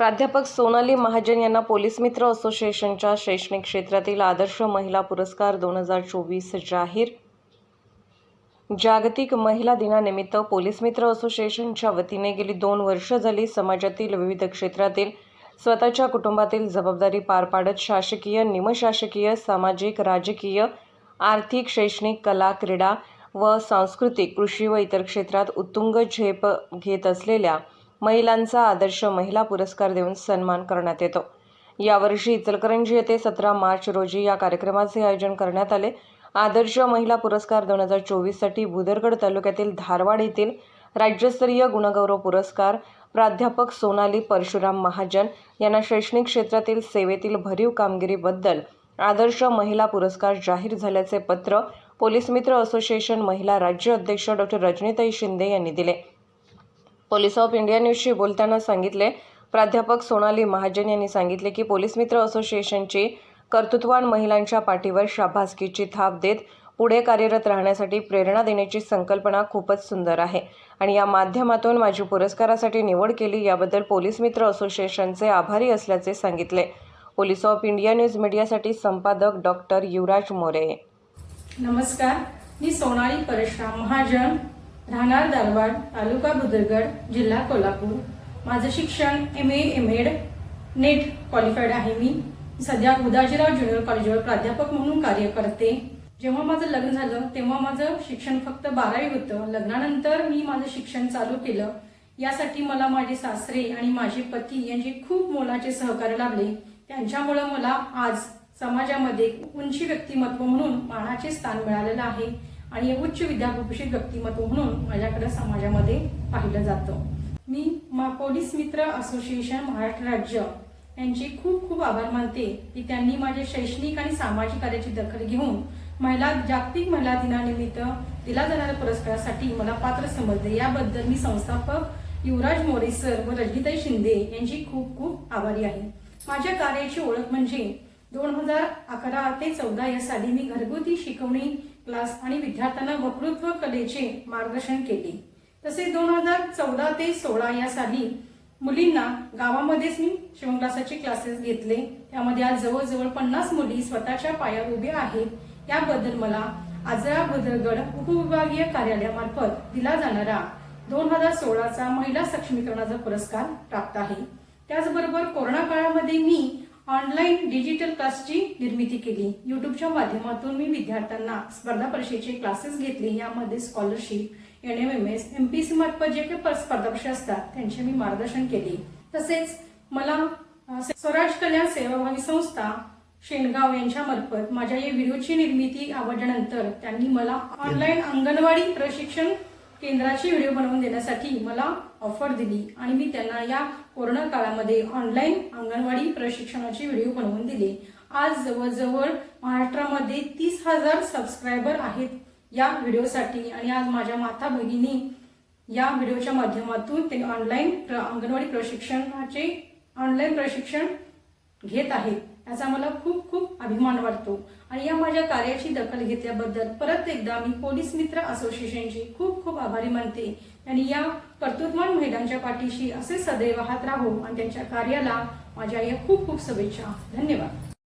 प्राध्यापक सोनाली महाजन यांना पोलीस मित्र असोसिएशनच्या शैक्षणिक क्षेत्रातील आदर्श महिला पुरस्कार दोन हजार चोवीस जाहीर. जागतिक महिला दिनानिमित्त पोलीस मित्र असोसिएशनच्या वतीने गेली दोन वर्ष झाली समाजातील विविध क्षेत्रातील स्वतःच्या कुटुंबातील जबाबदारी पार पाडत शासकीय निमशासकीय सामाजिक राजकीय आर्थिक शैक्षणिक कला क्रीडा व सांस्कृतिक कृषी व इतर क्षेत्रात उत्तुंग झेप घेत असलेल्या महिलांचा आदर्श महिला पुरस्कार देऊन सन्मान करण्यात येतो. यावर्षी इचलकरंजी येथे सतरा मार्च रोजी या कार्यक्रमाचे आयोजन करण्यात आले. आदर्श महिला पुरस्कार दोन हजार चोवीससाठी भुदरगड तालुक्यातील धारवाड येथील राज्यस्तरीय गुणगौरव पुरस्कार प्राध्यापक सोनाली परशुराम महाजन यांना शैक्षणिक क्षेत्रातील सेवेतील भरीव कामगिरीबद्दल आदर्श महिला पुरस्कार जाहीर झाल्याचे पत्र पोलीस मित्र असोसिएशन महिला राज्य अध्यक्ष डॉक्टर रजनीताई शिंदे यांनी दिले. पोलीस ऑफ इंडिया न्यूजशी बोलताना सांगितले. प्राध्यापक सोनाली महाजन यांनी सांगितले की पोलीस मित्र असोसिएशनची कर्तृत्वान महिलांच्या पाठीवर शाबासकीची थाप देत पुढे कार्यरत राहण्यासाठी प्रेरणा देण्याची संकल्पना खूपच सुंदर आहे. आणि या माध्यमातून माझी पुरस्कारासाठी निवड केली याबद्दल पोलीस मित्र असोसिएशनचे आभारी असल्याचे सांगितले. पोलीस ऑफ इंडिया न्यूज मीडियासाठी संपादक डॉक्टर युवराज मोरे. नमस्कार. मी सोनाली परशुराम महाजन. राहणार दारवाड तालुका बुदरगड जिल्हा कोल्हापूर. माझं शिक्षण M A M Ed NET qualified आहे मी. सध्या उदाजीराव ज्युनियर कॉलेजवर प्राध्यापक म्हणून कार्य करते. जेव्हा माझं लग्न झालं तेव्हा माझं शिक्षण फक्त बारावी होतं. लग्नानंतर मी माझं शिक्षण चालू केलं. यासाठी मला माझे सासरे आणि माझे पती यांचे खूप मोलाचे सहकार्य लाभले. त्यांच्यामुळं मला आज समाजामध्ये उंची व्यक्तिमत्व म्हणून मानाचे स्थान मिळालेलं आहे. आणि उच्च विद्याभूषित व्यक्तिमत्व म्हणून माझ्याकडे समाजामध्ये पाहिलं जातं. मी मा पोलीस मित्र असोसिएशन महाराष्ट्र राज्य यांचे खूप खूप आभार मानते की त्यांनी माझ्या शैक्षणिक आणि सामाजिक कार्याची दखल घेऊन महिला जागतिक महिला दिनानिमित्त दिला जाणाऱ्या पुरस्कारासाठी मला पात्र समजले. याबद्दल मी संस्थापक युवराज मोरे सर व रजनीताई शिंदे यांची खूप खूप आभारी आहे. माझ्या कार्याची ओळख म्हणजे दोन हजार अकरा ते चौदा या साली मी घरगुती शिकवणी क्लास आणि विद्यार्थ्यांना वक्तृत्व कलेचे मार्गदर्शन केले. तसेच दोन हजार चौदा ते सोळा या साली मुलींना गावामध्येच मी शिवण क्लासाचे क्लासेस घेतले. त्यामध्ये आज जवळजवळ पन्नास मुली स्वतःच्या पायावर उभ्या आहेत. याबद्दल मला आजरा भद्रगड उपविभागीय कार्यालयामार्फत दिला जाणारा दोन हजार सोळाचा महिला सक्षमीकरणाचा पुरस्कार प्राप्त आहे. त्याचबरोबर कोरोना काळामध्ये मी ऑनलाईन डिजिटल क्लासची निर्मिती केली. युट्यूबच्या माध्यमातून मी विद्यार्थ्यांना स्पर्धा परीक्षेचे क्लासेस घेतले. यामध्ये scholarship N M M S M P C मार्फत जे काही स्पर्धा परीक्षा असतात त्यांचे मी मार्गदर्शन केले. तसेच मला स्वराज कल्याण सेवाभावी संस्था शेणगाव यांच्या मार्फत माझ्या या व्हिडिओची निर्मिती आवडल्यानंतर त्यांनी मला ऑनलाईन अंगणवाडी प्रशिक्षण केंद्राचे व्हिडिओ बनवून देण्यासाठी मला ऑफर दिली. आणि मी त्यांना या कोरोना काळामध्ये ऑनलाईन अंगणवाडी प्रशिक्षणाचे व्हिडिओ बनवून दिले. आज जवळजवळ महाराष्ट्रामध्ये तीस हजार सबस्क्रायबर आहेत या व्हिडिओसाठी. आणि आज माझ्या माता भगिनी या व्हिडिओच्या माध्यमातून ते ऑनलाईन प्र- अंगणवाडी प्रशिक्षणाचे ऑनलाईन प्रशिक्षण घेत आहेत. याचा मला खूप खूप अभिमान वाटतो. आणि या माझ्या कार्याची दखल घेतल्याबद्दल परत एकदा मी पोलीस मित्र असोसिएशनची खूप खूप आभारी मानते. आणि या कर्तृत्वान महिलांच्या पाठीशी असे सदैव हात राहू आणि त्यांच्या कार्याला माझ्या या खूप खूप शुभेच्छा. धन्यवाद.